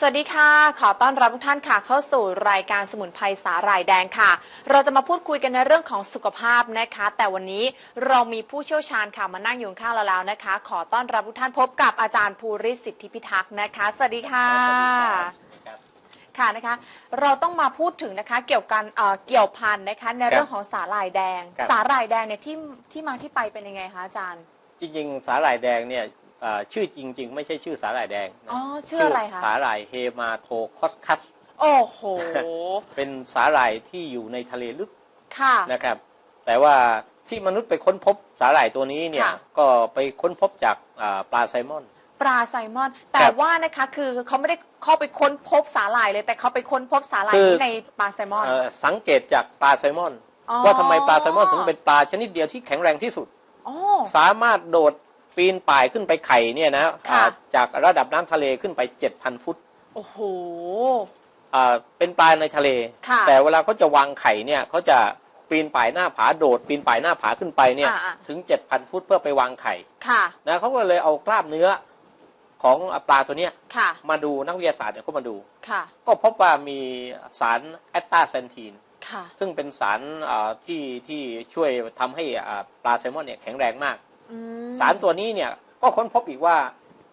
สวัสดีค่ะ ขอต้อนรับทุกท่านค่ะ เข้าสู่รายการสมุนไพรสาหร่ายแดงค่ะ เราจะมาพูดคุยกันในเรื่องของสุขภาพนะคะ แต่วันนี้เรามีผู้เชี่ยวชาญค่ะมานั่งอยู่ข้างเราแล้วนะคะ ขอต้อนรับทุกท่านพบกับอาจารย์ภูริสิทธิพิทักษ์นะคะ สวัสดีค่ะค่ะนะคะ เราต้องมาพูดถึงนะคะเกี่ยวกันเอ่อเกี่ยวพันนะคะ ในเรื่องของสาหร่ายแดงครับสาหร่ายแดงเนี่ยที่ที่มาที่ไปเป็นยังไงคะอาจารย์ จริงๆ สาหร่ายแดงเนี่ยเอ่อ ชื่อจริง ๆ ไม่ใช่ชื่อสาหร่ายแดงนะอ๋อชื่ออะไรคะสาหร่ายเฮมาโทคอสคัส โอ้โห เป็นสาหร่ายที่อยู่ในทะเลลึกค่ะนะครับ แต่ว่าที่มนุษย์ไปค้นพบสาหร่ายตัวนี้เนี่ยค่ะก็ไปค้นพบจากอ่าปลาไซมอน ปลาไซมอน แต่ครับว่านะคะคือเขาไม่ได้เข้าไปค้นพบสาหร่ายเลยแต่เขาไปค้นพบสาหร่ายคือที่ในปลาไซมอนเอ่อสังเกตจากปลาไซมอนอ๋อว่าทำไมปลาไซมอนถึงเป็นปลาชนิดเดียวที่แข็งแรงที่สุดอ๋อสามารถโดด ปีนป่ายขึ้นไปไข่เนี่ยนะค่ะอ่าจากระดับน้ำทะเลขึ้นไป 7,000 ฟุตโอ้โห อ่าเป็นปลาในทะเล ค่ะ แต่เวลาเขาจะวางไข่เนี่ยเขาจะปีนป่ายหน้าผาโดด ปีนป่ายหน้าผาขึ้นไปเนี่ย อ่าๆ ถึง 7,000 ฟุตเพื่อไปวางไข่ค่ะ นะเขาก็เลยเอากล้ามเนื้อของปลาตัวเนี้ยค่ะ มาดูนักวิทยาศาสตร์เนี่ยเขามาดู ค่ะ ก็พบว่ามีสารแอตตาเซนทีน ค่ะ ซึ่งเป็นสารอ่าที่ที่ช่วยทำให้อ่าปลาแซลมอนเนี่ยแข็งแรงมากอืม สารตัวนี้เนี่ยก็ค้นพบอีกว่า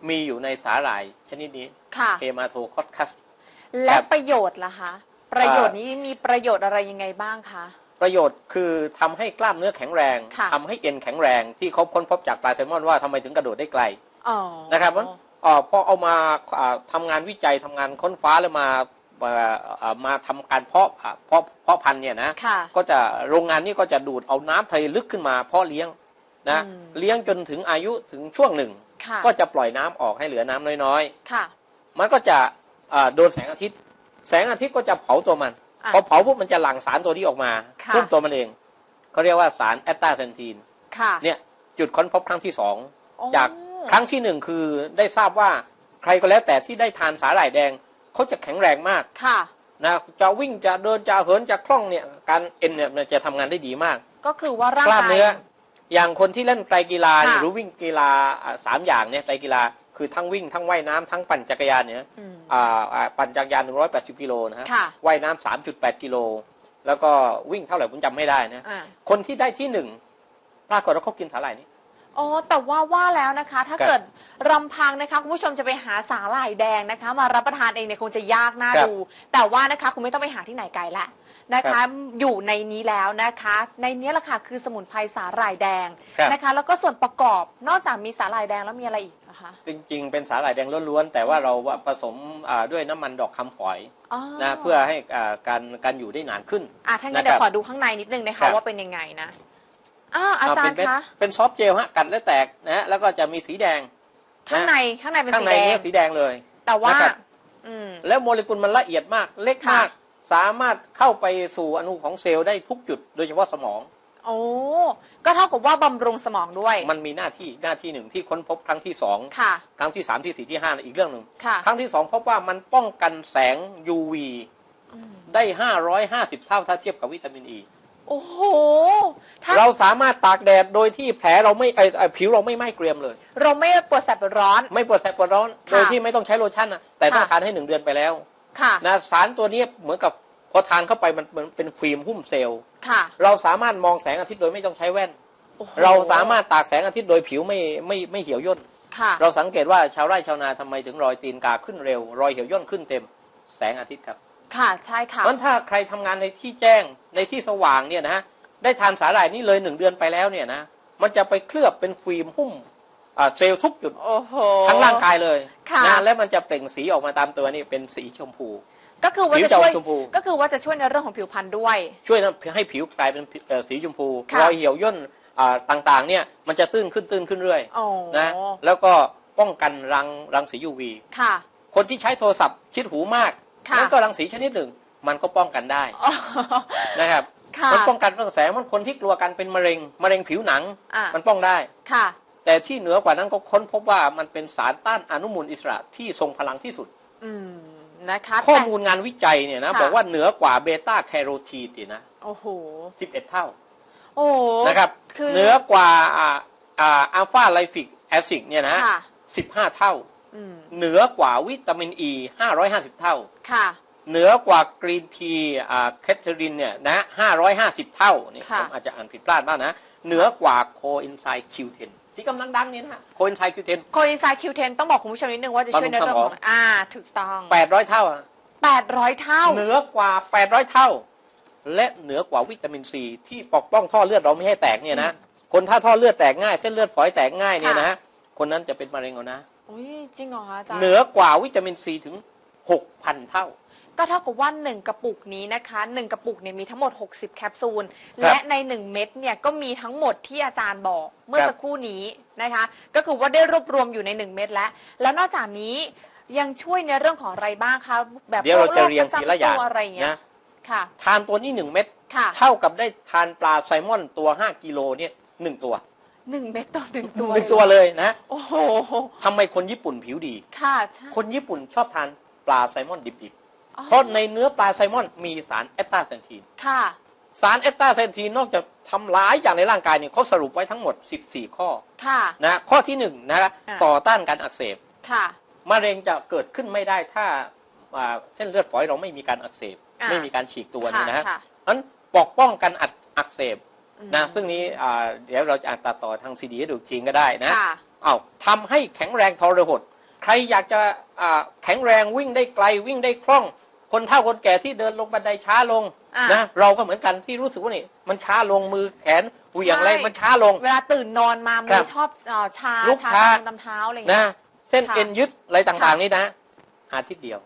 มีอยู่ในสาหร่ายชนิดนี้ค่ะเฮมาโทคอสคัสและครับประโยชน์ล่ะคะ ประโยชน์นี้มีประโยชน์อะไรยังไงบ้างคะประโยชน์คือทำให้กล้ามเนื้อแข็งแรงค่ะทำให้เอ็นแข็งแรงที่เขาค้นพบจากปลาแซลมอนว่าทำไมถึงกระโดดได้ไกลอ๋อนะครับเพราะเอ่อพอเอามาอ่าทำงานวิจัยทำงานค้นคว้าแล้วมาเอ่อเอ่อมาทำการเพาะอะเพาะเพาะพันธุ์เนี่ยนะค่ะก็จะโรงงานนี้ก็จะดูดเอาน้ำทะเลลึกขึ้นมาเพาะเลี้ยง นะอืมเลี้ยงจนถึงอายุถึงช่วงหนึ่งค่ะก็จะปล่อยน้ำออกให้เหลือน้ำน้อยค่ะๆมันก็จะอ่าโดนแสงอาทิตย์ แสงอาทิตย์ก็จะเผาตัวมันอะพอเผาปุ๊บมันจะหลั่งสารตัวนี้ออกมาค่ะพุ่มตัวมันเองเขาเรียกว่าสารแอตตาเซนทีนค่ะเนี่ยจุดค้นพบครั้งที่สองโอ้จากครั้งที่หนึ่งคือได้ทราบว่าใครก็แล้วแต่ที่ได้ทานสาหร่ายแดงเขาจะแข็งแรงมากค่ะนะจะวิ่งจะเดินจะเหินจะคล่องเนี่ยการเอ็นเนี่ยมันจะทำงานได้ดีมาก ก็คือว่าร่างกล้ามกายเนื้อ อย่างคนที่เล่นไตรกีฬาเนี่ยค่ะหรือวิ่งกีฬาอ่าสามอย่างเนี่ยไตรกีฬาคือทั้งวิ่งทั้งว่ายน้ำทั้งปั่นจักรยานเนี่ยอืมอ่าอ่าปั่นจักรยาน 180 กิโลนะฮะค่ะว่ายน้ำ3.8 กิโล แล้วก็วิ่งเท่าไหร่ผมจำไม่ได้นะอ่าคนที่ได้ที่หนึ่งปรากฏว่าเขากินสาหร่ายนี้อ๋อแต่ว่าว่าแล้วนะคะ ถ้าครับเกิดรำพังนะคะคุณผู้ชมจะไปหาสาหร่ายแดงนะคะ มารับประทานเองเนี่ยคงจะยากน่าครับดู แต่ว่านะคะคุณไม่ต้องไปหาที่ไหนไกลละ นะครัคะบอยู่ในนี้แล้วนะคะ ในนี้แหละค่ะคือสมุนไพรสาหร่ายแดงครับ นะคะ แล้วก็ส่วนประกอบนอกจากมีสาหร่ายแดงแล้วมีอะไรอีกนะคะจริงๆ เป็นสาหร่ายแดงล้วนๆ แต่ว่าเราผสมอ่าด้วยน้ำมันดอกคำฝอยอ๋อนะเพื่อให้อ่าการการอยู่ได้นานขึ้น อะถ้างั้นนะครับเดี๋ยวขอดูข้างในนิดนึงนะครัคะ บ ว่าเป็นยังไงนะอ้าวอาจารย์เป็นคะเป็นซอฟต์เจลฮะกัดแล้วแตกนะฮะแล้วก็จะมีสีแดงข้างในข้างในเป็นข้างสีในแดง เนี่ยสีแดงเลย แต่ว่านะครับ อืม แล้วโมเลกุลมันละเอียดมากเล็กค่ะมาก สามารถเข้าไปสู่อนุของเซลล์ได้ทุกจุด โดยเฉพาะสมอง โอ้ก็เท่ากับว่าบำรุงสมองด้วย มันมีหน้าที่หน้าที่หนึ่งที่ค้นพบครั้งที่สองค่ะ ครั้งที่สามที่สี่ที่ห้าอีกเรื่องหนึ่งค่ะ ครั้งที่สองพบว่ามันป้องกันแสง UV อืมได้550เท่าถ้าเทียบกับวิตามินอ e. ีโอ้โหถ้าเราสามารถตากแดดโดยที่แผลเราไม่ไอไอ้ผิวเราไม่ไหม้เกรียมเลย เราไม่ปวดแสบปวดร้อน ไม่ปวดแสบปวดร้อนค่ะโดยที่ไม่ต้องใช้โลชั่นนะแต่ต้องค่ะทานให้หนึ่งเดือนไปแล้ว ค่ะนะสารตัวนี้เหมือนกับพอทานเข้าไปมันเหมือนเป็นฟิล์มหุ้มเซลล์ค่ะ เราสามารถมองแสงอาทิตย์โดยไม่ต้องใช้แว่นโอ้โหเราสามารถตากแสงอาทิตย์โดยผิวไม่ไม่ไม่เหี่ยวย่นค่ะเราสังเกตว่าชาวไร่ชาวนาทำไมถึงรอยตีนกาขึ้นเร็ว รอยเหี่ยวย่นขึ้นเต็มแสงอาทิตย์ครับ ค่ะใช่ค่ะเพราะฉะนั้นถ้าใครทำงานในที่แจ้งในที่สว่างเนี่ยนะได้ทานสาหร่ายนี้เลยหนึ่งเดือนไปแล้วเนี่ยนะมันจะไปเคลือบเป็นฟิล์มหุ้มอ่า เซลล์ทุกจุดโอ้โหทั้งร่างกายเลยค่ะนะและมันจะเปล่งสีออกมาตามตัวนี่เป็นสีชมพู ก็คือว่าผิวจะจะอช่อวยกชมพูก็คือว่าจะช่วยในเรื่องของผิวพรรณด้วย ช่วยให้ผิวกลายเป็นเอ่อสีชมพูค่ะรอยเหี่ยวย่นอ่าต่างๆเนี่ยมันจะตื้นขึ้นตื้นขึ้นเรื่อยโอ้นะแล้วก็ป้องกันรังรังสี UV ค่ะ คนที่ใช้โทรศัพท์ชิดหูมากค่ะนั่นก็รังสีชนิดหนึ่ง มันก็ป้องกันได้อ๋อนะครับค่ะมันป้องกันเรื่องแสงมันคนที่กลัวกันเป็นมะเร็งมะเร็งผิวหนังอะมันป้องได้ค่ะ แต่ที่เหนือกว่านั้นก็ค้นพบว่ามันเป็นสารต้านอนุมูลอิสระที่ทรงพลังที่สุดอืมนะคะข้อแต่มูลงานวิจัยเนี่ยนะค่ะบอกว่าเหนือกว่าเบต้าแคโรทีนอีกนะโอ้โห11เท่า โอ้โหนะครับคือเหนือกว่าอ่าอ่าอัลฟาไลฟิกแอซิดเนี่ยนะค่ะ15เท่าอืมเหนือกว่าวิตามินอ e ี550เท่าค่ะเหนือกว่ากรีนทีอ่าแคทเทอรินเนี่ยนะ550เท่านี่ค่ะผมอาจจะอ่านผิดพลาดบ้างนะ เหนือกว่าโคเอนไซม์ Q10 ที่ กำลังดังเนี่ยนะฮะโคเอนไซม์ Q10 โคอินไซคิวเทนต้องบอกคุณผู้ชมนิดนึงว่าจะช่วยในเรื่องของบำรุงสมอง อ่าถูกต้อง 800 เท่าอะ800 เท่า เหนือกว่า 800 เท่า และเหนือกว่าวิตามินซีที่ปกป้องท่อเลือดเราไม่ให้แตกเนี่ยนะคนถ้าท่อเลือดแตกง่ายเส้นเลือดฝอยแตกง่ายเนี่ยนะคนนั้นจะเป็นมะเร็งเอานะ อุ้ยจริงเหรอคะอาจารย์เหนือกว่าวิตามินซีถึง 6,000 เท่า ก็เท่ากับว่า 1 กระปุกนี้นะคะ 1 กระปุกเนี่ยมีทั้งหมด 60 แคปซูลครับและใน 1 เม็ดเนี่ยก็มีทั้งหมดที่อาจารย์บอกเมื่อครับสักครู่นี้นะคะ ก็คือว่าได้รวบรวมอยู่ใน 1 เม็ดแล้ว แล้วนอกจากนี้ยังช่วยในเรื่องของอะไรบ้างคะแบบเดี๋ยวเราจะเรียงโคทีละอย่างปจำตัวอะไรอย่างเงี้ยนะค่ะ ทานตัวนี้ 1 เม็ดค่ะเท่ากับได้ทานปลาไซลมอนตัว 5 กิโลเนี่ยหนึ่งตัวหนึ่งเม็ดต่อหนึ่งตัวหนึ่งตัวเลยนะโอ้โหทำไมคนญี่ปุ่นผิวดี ค่ะใช่คนญี่ปุ่นชอบทานปลาไซลมอนดิบอ๋อๆ เพราะในเนื้อปลาไซลมอนมีสารแอตตาเซนทีน ค่ะ สารแอตตาเซนทีนนอกจากทำร้ายอย่างในร่างกายเนี่ยเขาสรุปไว้ทั้งหมด 14 ข้อ ค่ะ นะ ข้อที่1นงนะอ่าต่อต้านการอักเสบ ค่ะมะเร็งจะเกิดขึ้นไม่ได้ถ้าอ่าเส้นเลือดฝอยเราไม่มีการอักเสบอ่าไม่มีการฉีกตัวนี่นะค่ะนั้นปกป้องกันอักอักเสบอืมนะซึ่งนี้อ่าเดี๋ยวเราจะอ่านตัดต่อทางซีดีให้ดูอีกทีก็ได้นะค่ะเอาทำให้แข็งแรงทรหด ใครอยากจะอ่าแข็งแรงวิ่งได้ไกลวิ่งได้คล่อง คนเฒ่าคนแก่ที่เดินลงบันไดช้าลงอะนะเราก็เหมือนกันที่รู้สึกว่านี่ มันช้าลงมือแขนเหวี่ยงอะไรใช่มันช้าลง เวลาตื่นนอนมาคมืรัอบชอบเอ่อชาลุกชาช้าตามลำเท้าอะไรอย่างนะเงี้ยเส้นค่ะเอ็นยึดอะไรต่างค่ะๆนี่นะ อาทิตย์เดียว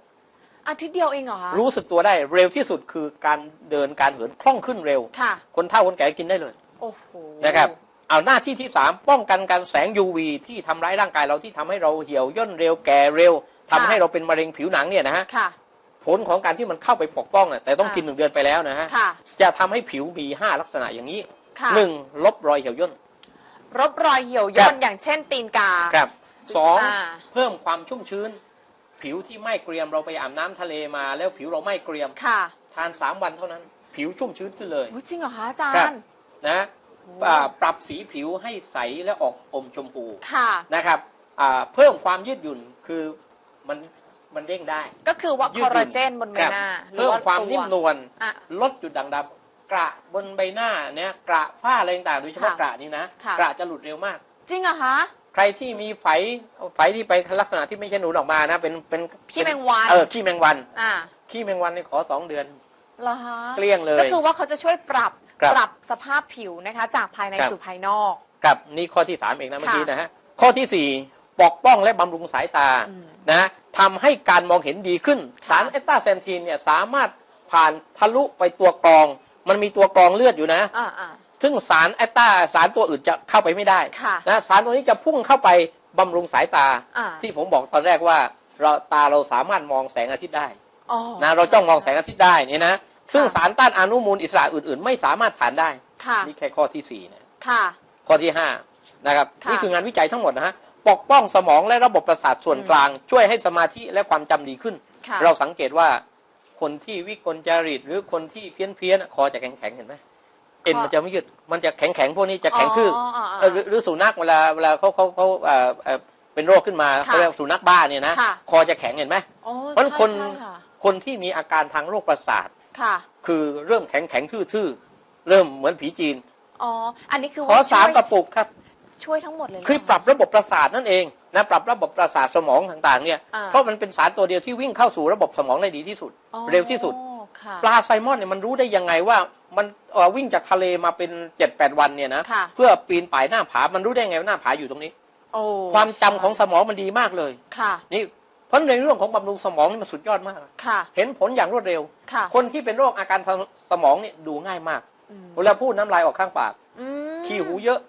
อาทิตย์เดียวเองเหรอคะรู้สึกตัวได้เร็วที่สุดคือการเดินการเหินคล่องขึ้นเร็วค่ะคนเฒ่าคนแก่กินได้เลยโอ้โหนะครับเอาหน้าที่ที่ 3 ป้องกันการแสง UV ที่ทำร้ายร่างกายเราที่ทำให้เราเหี่ยวย่นเร็วแก่เร็วทำให้เราเป็นมะเร็งผิวหนังเนี่ยนะฮะค่ะ ผลของการที่มันเข้าไปปกป้องน่ะแต่ต้องอ่ากินหนึ่งเดือนไปแล้วนะฮะค่ะ จะทำให้ผิวมี 5 ลักษณะอย่างนี้ค่ะ หนึ่งลบรอยเหี่ยวย่น รบรอยเหี่ยวครัย่บนอย่างเช่นตีนกา ครับสองอ่า เพิ่มความชุ่มชื้น ผิวที่ไม่เกรียมเราไปอาบน้ำทะเลมา แล้วผิวเราไม่เกรียม ค่ะทาน 3 วันเท่านั้น ผิวชุ่มชื้นขึ้นเลย อุ๊ยจริงเหรอคะอาจาครัรบย์นะโอ้อ่าปรับสีผิวให้ใสและออกอมชมพูค่ะ นะครับอ่าเพิ่มความยืดหยุ่นคือมัน มันเด้งได้ ก็คือว่ายืคดอหยุ่นลลาเจนบนใบหน้าเพิ่มความหรือนิ่มนตัววลอะ ลดจุดด่างดำกระบนใบหน้าเนี่ยกระฝ้าอะไรต่างๆโดยเฉพาะค่ะกระนี่นะค่ะ กระจะหลุดเร็วมาก จริงเหรอคะ ใครที่มีไฝไฝที่ไปลักษณะที่ไม่ใช่หนูออกมานะ เป็นเป็นขี้แมงวัน เออขี้แมงวันอ่าขี้แมงวันนี่ขอสองเดือน เหรอคะเกลี้ยงเลยก็คือว่าเขาจะช่วยปรับครับปรับสภาพผิวนะคะ จากภายในครับ สู่ภายนอก กับนี่ข้อที่สามเองนะเมื่อกี้ค่ะนะฮะข้อที่สี่ปกป้องและบำรุงสายตาอืม นะ ทำให้การมองเห็นดีขึ้นค่ะสารเอตตาเซนทีนเนี่ยสามารถผ่านทะลุไปตัวกรอง มันมีตัวกรองเลือดอยู่นะอ่าอ่าซึ่งสารแอตตาสารตัวอื่นจะเข้าไปไม่ได้ค่ะนะสารตัวนี้จะพุ่งเข้าไปบำรุงสายตาอ่าที่ผมบอกตอนแรกว่าเราตาเราสามารถมองแสงอาทิตย์ได้อ๋อนะเราจ้องมองแสงอาทิตย์ได้เนี่ยนะซึ่งค่ะสารต้านอนุมูลอิสระอื่น ๆ ไม่สามารถผ่านได้ค่ะนี่แค่ข้อที่สี่นะค่ะข้อที่ห้านะครับค่ะนี่คืองานวิจัยทั้งหมดนะฮะ ปกป้องสมองและระบบประสาทส่วนอืมกลาง ช่วยให้สมาธิและความจำดีขึ้นค่ะเราสังเกตว่าคนที่วิกลจริตหรือคนที่เพี้ยนเพี้ยนๆคอจะแข็งแข็งๆเห็นไหมเอ็นมันจะไม่ยืดมันจะแข็งแข็งๆพวกนี้จะแข็งทื่อออ๋อเออหรือหรือสุนัขเวลาเวลาเขาเขาเขาเอ่อเอ่อเป็นโรคขึ้นมาค่ะเขาเรียกสุนัขบ้าเนี่ยนะค่ะคอจะแข็งเห็นไหมอ๋อเพราะใช่คนใช่ค่ะคนที่มีอาการทางโรคประสาทค่ะ คือเริ่มแข็งแข็งทื่อทื่อๆเริ่มเหมือนผีจีนอ๋ออันนี้คือขอว่าสามช่วยกระปุกครับ ช่วยทั้งหมดเลยเหรคือปรับระบบประสาทนั่นเองนะปรับระบบประสาทสมองต่างๆเนี่ยอ่าเพราะมันเป็นสารตัวเดียวที่วิ่งเข้าสู่ระบบสมองได้ดีที่สุดอ๋อเร็วที่สุดค่ะปลาไซมอนเนี่ยมันรู้ได้ยังไงว่ามันเอ่อวิ่งจากทะเลมาเป็น7จ็ดแปดวันเนี่ยนะค่ะเพื่อปีนป่ายหน้าผา มันรู้ได้ไงว่าหน้าผาอยู่ตรงนี้โอ้ความจำของสมองมันดีมากเลยค่ะ นี่เพราะในเรื่องของบำรุงสมองนี่มันสุดยอดมากค่ะ เห็นผลอย่างรวดเร็วค่ะคนที่เป็นโรคอาการทางสมองเนี่ยดูง่ายมากอืมเวลาพูดน้ำลายออกข้างปากอืมขี้หูเยอะ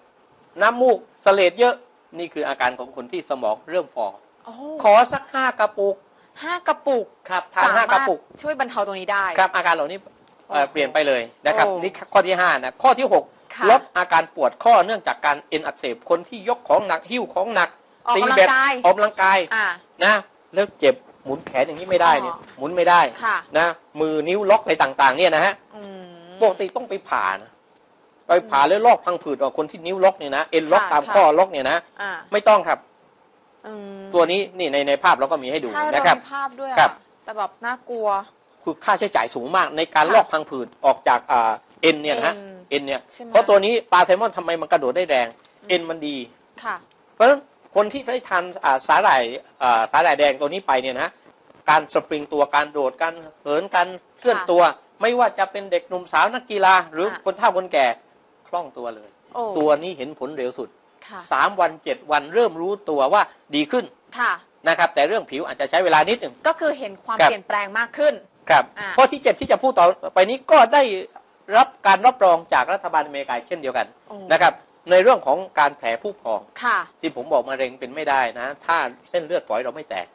น้ำมูกเสลดเยอะนี่คืออาการของคนที่สมองเริ่มฟอโอ้ขอสักห้ากระปุกห้ากระปุกครับทานห้ากระปุก ช่วยบรรเทาตรงนี้ได้ครับ อาการเหล่านี้เอ่อโอ้โหเปลี่ยนไปเลยนะครับโอ้นี่ข้อที่ห้านะข้อที่หกค่ะลดอาการปวดข้อเนื่องจากการเอ็นอักเสบคนที่ยกของหนักหิ้วของหนักออกตีกำลังแบดกายออกกำลังกายอ่านะแล้วเจ็บหมุนแขนอย่างนี้ไม่ได้เนี่ยอ๋อหมุนไม่ได้ค่ะนะมือนิ้วล็อกอะไรต่าง ๆ เนี่ยนะฮะอืมปกติต้องไปผ่านะ ไปผ่าแล้วลอกพังผืดออกคนที่นิ้วล็อกเนี่ยนะเอ็นล็อกค่ะตามค่ะข้อล็อกเนี่ยนะอ่าไม่ต้องครับอืมตัวนี้นี่ในในภาพเราก็มีให้ดูใช่เรานะครับมีภาพด้วยครัอะบแต่แบบน่ากลัว คือค่าใช้จ่ายสูงมากในการค่ะลอกพังผืดออกจากอ่าเอ็นเนี่ยนะฮะเอ็นเอ็นเนี่ยใช่ไหมเพราะตัวนี้ปลาแซลมอนทำไมมันกระโดดได้แรงเอ็นมันดีค่ะ เพราะฉะนั้นคนที่ได้ทานอ่าสาหร่ายอ่าสาหร่ายแดงตัวนี้ไปเนี่ยนะการสปริงตัวการโดดการเหินการเคลื่อนตัว ไม่ว่าจะเป็นเด็กหนุ่มสาวนักกีฬาหรือค่ะคนเฒ่าคนแก่ คล่องตัวเลย โอ้ตัวนี้เห็นผลเร็วสุดค่ะสามวันเจ็ดวันเริ่มรู้ตัวว่าดีขึ้นค่ะ นะครับ แต่เรื่องผิวอาจจะใช้เวลานิดหนึ่ง ก็คือเห็นความครับ เปลี่ยนแปลงมากขึ้น ครับอ่า ข้อที่เจ็ดที่จะพูดต่อไปนี้ก็ได้รับการรับรองจากรัฐบาลอเมริกาเช่นเดียวกันโอ้นะครับ ในเรื่องของการแผลผู้พอง ค่ะที่ผมบอกมะเร็งเป็นไม่ได้นะ ถ้าเส้นเลือดฝอยเราไม่แตก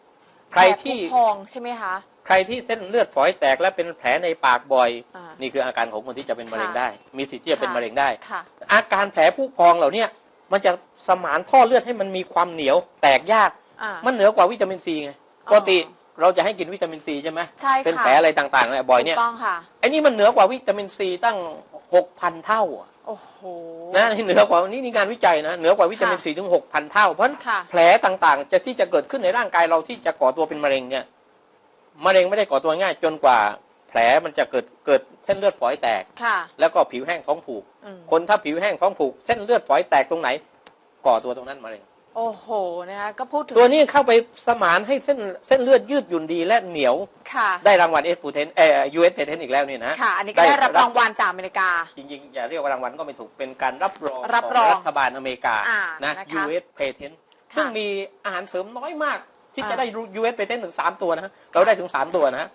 ใครที่ แผลผู้พองใช่ไหมคะ ใครที่เส้นเลือดฝอยแตกและเป็นแผลในปากบ่อยอ่านี่คืออาการของคนที่จะเป็นมะเร็งค่ะได้ มีสิทธิ์ที่จะเป็นค่ะมะเร็งได้ค่ะอาการแผลผู้พองเหล่าเนี้ยมันจะสมานท่อเลือดให้มันมีความเหนียวแตกยากอ่ามันเหนือกว่าวิตามินซีไงอ๋อปกติเราจะให้กินวิตามินซีใช่ไหมใช่ค่ะเป็นแผลอะไรต่างๆเนี่ยบ่อยเนี่ยถูกต้องค่ะไอ้นี่มันเหนือกว่าวิตามินซีตั้งหกพันเท่าอะโอ้โหนะนี่เหนือกว่านี่นี่งานวิจัยนะเหนือกว่าวิตามินซีถึงหกพันเท่า เพราะฉะนั้นค่ะแผลต่างๆ จะที่จะเกิดขึ้นในร่างกายเราที่จะก่อตัวเป็นมะเร็งเนี่ย มะเร็งไม่ได้ก่อตัวง่ายจนกว่า แผลมันจะเกิดเกิดเส้นเลือดฝอยแตก ค่ะ แล้วก็ผิวแห้งท้องผูก อืม คนถ้าผิวแห้งท้องผูก เส้นเลือดฝอยแตกตรงไหน ก่อตัวตรงนั้นมะเร็ง โอ้โหนะคะก็พูดถึงตัวนี้เข้าไปสมานให้เส้นเส้นเลือดยืดหยุ่นดีและเหนียว ค่ะ ได้รางวัลเอสปูเทนเอ่อยูเอสเพเทนอีกแล้วเนี่ยนะ ค่ะ อันนี้ก็ได้รับ รางวัลจากอเมริกา จริงๆ อย่าเรียกว่ารางวัลก็ไม่ถูกเป็นการรับรองรับของรองรัฐบาลอเมริกาอ่านะ นะคะ US Patent ค่ะซึ่งมีอาหารเสริมน้อยมาก ที่อ่าจะได้ US Patent ถึงสามตัวนะฮะเราได้ถึงสามตัวนะฮะ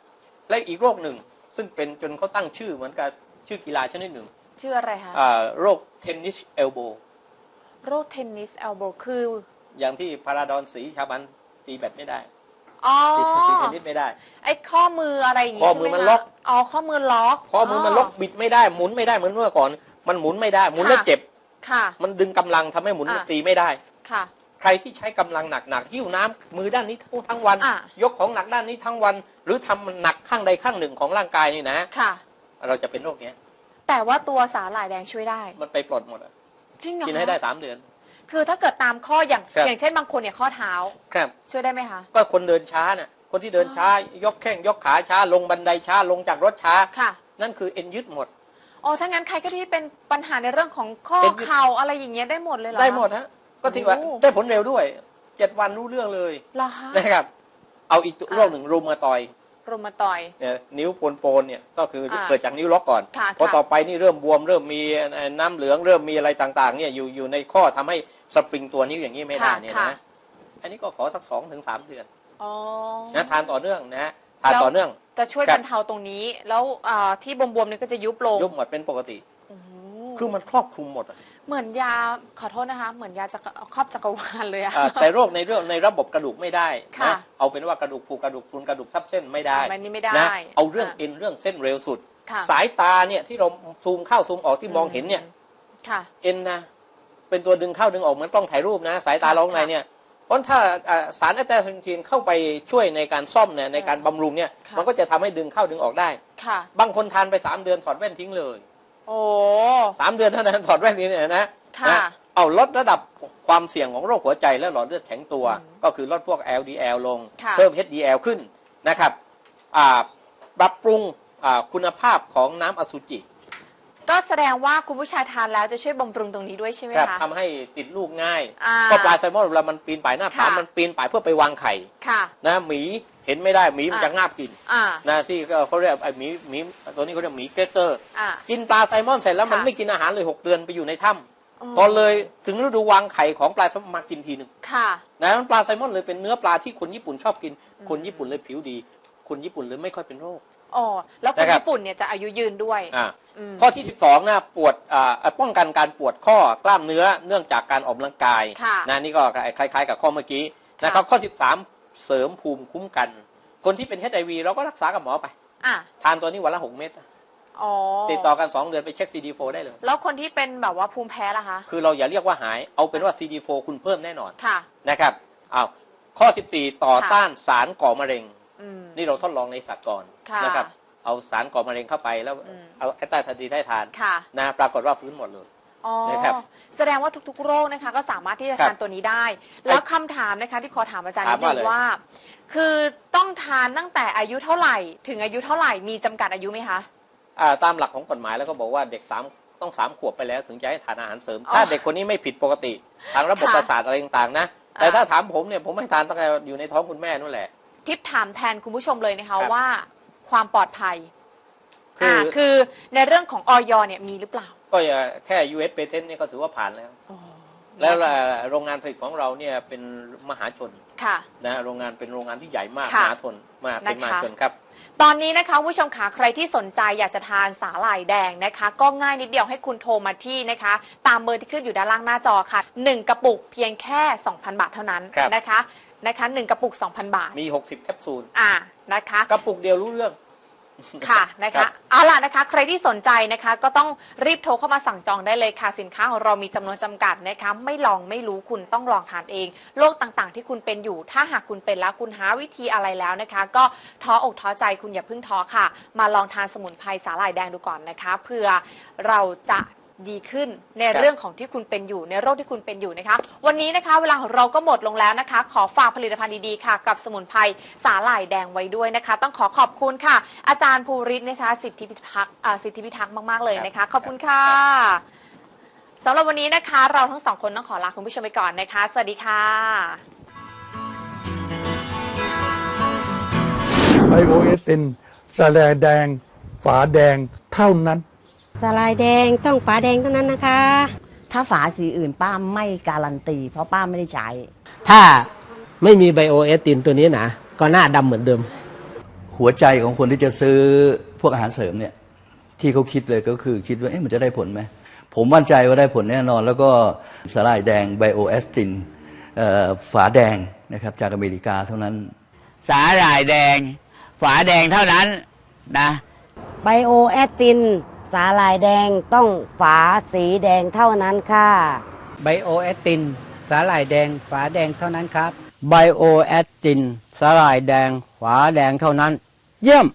และอีกโรคหนึ่งซึ่งเป็นจนเขาตั้งชื่อเหมือนกับชื่อกีฬาชนิดหนึ่ง ชื่ออะไรคะอ่าโรคเทนนิสเอลโบโรคเทนนิสเอลโบคือ อย่างที่พาราดอนสีชาบันตีแบดไม่ได้อ๋อตีตีเทนนิสไม่ได้ ไอ้ข้อมืออะไรอย่างงี้ข้อใช่มือไหมมันคะล็อกอ๋อข้อมือล็อก ข้อมือมันล็อกบิดไม่ได้หมุนไม่ได้เหมือนเมื่อก่อน มันหมุนไม่ได้หมุนแล้วค่ะเจ็บ ค่ะ มันดึงกำลังทำให้หมุนอ่าตีไม่ได้ ค่ะ ใครที่ใช้กำลังหนักๆหิ้วน้ำมือด้านนี้ทั้งทั้งวันอะยกของหนักด้านนี้ทั้งวัน หรือทำมันหนักข้างใดข้างหนึ่งของร่างกายนี่นะค่ะ เราจะเป็นโรคเนี้ย แต่ว่าตัวสาหร่ายแดงช่วยได้ มันไปปลดหมดอะจริงเหรอกินคะให้ได้สามเดือน คือถ้าเกิดตามข้ออย่างครับอย่างเช่นบางคนเนี่ยข้อเท้าครับช่วยได้ไหมคะก็คนเดินช้าน่ะคนที่เดินช้ายกแข้งยกขาช้า ลงบันไดช้าลงจากรถช้าค่ะ นั่นคือเอ็นยึดหมดอ๋อถ้างั้นใครก็ที่เป็นปัญหาในเรื่องของข้อเป็นยึดเข่าอะไรอย่างเงี้ยได้หมดเลยเหรอได้หมดฮะ ก็ถือว่าโอ้ได้ผลเร็วด้วยเจ็ดวันรู้เรื่องเลยเหรอคะนะครับ เอาอีกตัวอะโรคหนึ่งรูมาตอยด์โรมาตอยด์เนี่ยนิ้วโปนๆเนี่ยก็คืออาเกิดจากนิ้วล็อกก่อนค่ะพอค่ะต่อไปนี่เริ่มบวมเริ่มมีน้ำเหลืองเริ่มมีอะไรต่างๆ เนี่ยอยู่อยู่ในข้อทำให้สปริงตัวนิ้วอย่างนี้ไม่ได้ค่ะเนี่ยค่ะนะอันนี้ก็ขอสักสองถึงสามเดือนอ๋อนะทานต่อเนื่องนะทานแล้วต่อเนื่องจะช่วยครับบรรเทาตรงนี้ แล้วอ่าที่บวมๆเนี่ยก็จะยุบลงยุบหมดเป็นปกติโอ้โห คือมันครอบคลุมหมดอะเหมือนยาขอโทษนะคะ เหมือนยาจักรครอบจักรวาลเลยอะ อ่าแต่โรคในเรื่องในระบบกระดูกไม่ได้ค่ะนะเอาเป็นว่ากระดูกผูกกระดูกพรุนกระดูกทับเส้นไม่ได้มันนี่ไม่ได้นะเอาเรื่องะเอ็นเรื่องเส้นเร็วสุด ค่ะสายตาเนี่ยที่เราซูมเข้าซูมออกที่มองเห็นเนี่ย ค่ะ เอ็นนะเป็นตัวดึงเข้าดึงออกเหมือนกล้องถ่ายรูปนะ สายตาค่ะเราข้างในเนี่ยเพราะถ้าอ่าสารแอตแทนทีนเข้าไปช่วยในการซ่อมเนี่ยในการบำรุงเนี่ยค่ะ มันก็จะทำให้ดึงเข้าดึงออกได้ ค่ะ บางคนทานไปสามเดือนถอดแว่นทิ้งเลย โอ้สามเดือนเท่านั้นถอดแว่นนี้เนี่ยนะค่ะนะเอาลดระดับความเสี่ยงของโรคหัวใจและหลอดเลือดแข็งตัวอืมก็คือลดพวก LDL ลง ค่ะ เพิ่ม HDL ขึ้นนะครับอ่าปรับปรุงอ่าคุณภาพของน้ำอสุจิ ก็แสดงว่าคุณผู้ชายทานแล้วจะช่วยบำรุงตรงนี้ด้วยใช่ไหมครับคะ ทำให้ติดลูกง่าย อ่าก็ปลาแซลมอนเวลามันปีนป่ายหน้าผาค่ะ มันปีนป่ายเพื่อไปวางไข่ค่ะ นะหมี เห็นไม่ได้หมีมันอ่าจะงาบกินอ่านะที่เขาเรียกไอ้หมีหมีตัวนี้เขาเรียกหมีเกรเตอร์อ่ากินปลาแซลมอนเสร็จแล้วมันค่ะไม่กินอาหารเลยหกเดือนไปอยู่ในถ้ำพอเลยถึงฤดูวางไข่ของปลาแซลมอนมากินทีหนึ่งค่ะนะปลาแซลมอนเลยเป็นเนื้อปลาที่คนญี่ปุ่นชอบกินอืมคนญี่ปุ่นเลยผิวดี คนญี่ปุ่นเลยไม่ค่อยเป็นโรคอ๋อแล้วคนนะครับญี่ปุ่นเนี่ยจะอายุยืนด้วยอ่าอืมข้อที่ 12นะปวดอ่าป้องกันการปวดข้อกล้ามเนื้อเนื่องจากการออกกำลังกายค่ะนะนี่ก็คล้าย ๆ กับข้อเมื่อกี้นะครับข้อ 13 เสริมภูมิคุ้มกัน คนที่เป็น HIV เราก็รักษากับหมอไปอะทานตัวนี้วันละ6เม็ดอ๋อติดต่อกัน 2 เดือนไปเช็ค CD4 ได้เลย แล้วคนที่เป็นแบบว่าภูมิแพ้ล่ะคะ คือเราอย่าเรียกว่าหาย เอาเป็นว่า CD4 คุณเพิ่มแน่นอน ค่ะ นะครับอ้าวข้อ 14 ต่อต้านสารก่อมะเร็งอืมนี่เราทดลองในสัตว์ก่อนค่ะนะครับ เอาสารก่อมะเร็งเข้าไปแล้วอืมเอาแอตตาซาดีนให้ทานค่ะนะ ปรากฏว่าฟื้นหมดเลย อ๋อนะครับแสดงว่าทุก ๆ โรคนะคะก็สามารถที่จะครับทานตัวนี้ได้ แล้วคำถามนะคะที่ขอถามอาจารย์ถานิมดนึว่างเลย ว่า คือต้องทานตั้งแต่อายุเท่าไหร่ ถึงอายุเท่าไหร่มีจำกัดอายุไหมคะ อ่าตามหลักของกฎหมายแล้วก็บอกว่าเด็กสามต้องสามขวบไปแล้วถึงจะให้ทานอาหารเสริม อ๋อถ้าเด็กคนนี้ไม่ผิดปกติ ทางระบบค่ะประสาทอะไรต่างๆนะ แต่อ่า ถ้าถามผมเนี่ยผมให้ทานตั้งแต่อยู่ในท้องคุณแม่นั่นแหละ ทิปถามแทนคุณผู้ชมเลยนะคะครับว่า ความปลอดภัยคืออ่าคือในเรื่องของออยเนี่ยมีหรือเปล่า ก็อย่าแค่ US patent เนี่ยก็ถือว่าผ่านแล้วอ๋อแล้วเอ่อโรงงานผลิตของเราเนี่ยเป็นมหาชนค่ะนะโรงงานเป็นโรงงานที่ใหญ่มากค่ะมหาชนมากเป็นนะคะมหาชนครับตอนนี้นะคะคุณผู้ชมขาใครที่สนใจอยากจะทานสาหร่ายแดงนะคะ ก็ง่ายนิดเดียวให้คุณโทรมาที่นะคะ ตามเบอร์ที่ขึ้นอยู่ด้านล่างหน้าจอค่ะ 1 กระปุกเพียงแค่ 2,000 บาทเท่านั้นครับนะคะนะคะ1กระปุก 2,000 บาทมี 60 แคปซูลอ่านะคะ กระปุกเดียวรู้เรื่อง ค่ะนะครัคะบ เอาล่ะนะคะ ใครที่สนใจนะคะ ก็ต้องรีบโทรเข้ามาสั่งจองได้เลยค่ะ สินค้าของเรามีจำนวนจำกัดนะคะ ไม่ลองไม่รู้คุณต้องลองทานเองโรคต่างๆ ที่คุณเป็นอยู่ ถ้าหากคุณเป็นแล้วคุณหาวิธีอะไรแล้วนะคะ ก็ท้ออกท้อใจคุณอย่าเพิ่งท้อค่ะ มาลองทานสมุนไพรสาหร่ายแดงดูก่อนนะคะเพื่อเราจะ ดีขึ้นในครับเรื่องของที่คุณเป็นอยู่ในโรคที่คุณเป็นอยู่นะคะ วันนี้นะคะ เวลาของเราก็หมดลงแล้วนะคะ ขอฝากผลิตภัณฑ์ดีๆค่ะ กับสมุนไพรสาหร่ายแดงไว้ด้วยนะคะ ต้องขอขอบคุณค่ะ อาจารย์ภูริศนะคะสิทธิพิทักษ์อ่าสิทธิพิทักษ์มากๆเลยนะคะ ขอบคุณค่ะสำหรับวันนี้นะคะ เราทั้งสองคนต้องขอลาคุณผู้ชมไปก่อนนะคะ สวัสดีค่ะไบโอเอตินสาแลแดง ฝาแดงเท่านั้น สลายแดงต้องฝาแดงเท่านั้นนะคะ ถ้าฝาสีอื่นป้าไม่การันตี เพราะป้าไม่ได้ใช้ ถ้าไม่มีไบโอเอสตินตัวนี้นะ ก็หน้าดำเหมือนเดิม หัวใจของคนที่จะซื้อพวกอาหารเสริมเนี่ย ที่เขาคิดเลยก็คือคิดว่าเอ๊ะมันจะได้ผลไหม ผมมั่นใจว่าได้ผลแน่นอน แล้วก็สาหร่ายแดงไบโอแอสตินฝาแดงนะครับจากอเมริกาเท่านั้น สาหร่ายแดง ฝาแดงเท่านั้นนะไบโอแอตติน สาลายแดงต้องฝาสีแดงเท่านั้นค่ะ ไบโอแอตติน สาหร่ายแดงฝาแดงเท่านั้นครับ ไบโอแอสตินสลายแดง ฝาแดงเท่านั้น เยี่ยม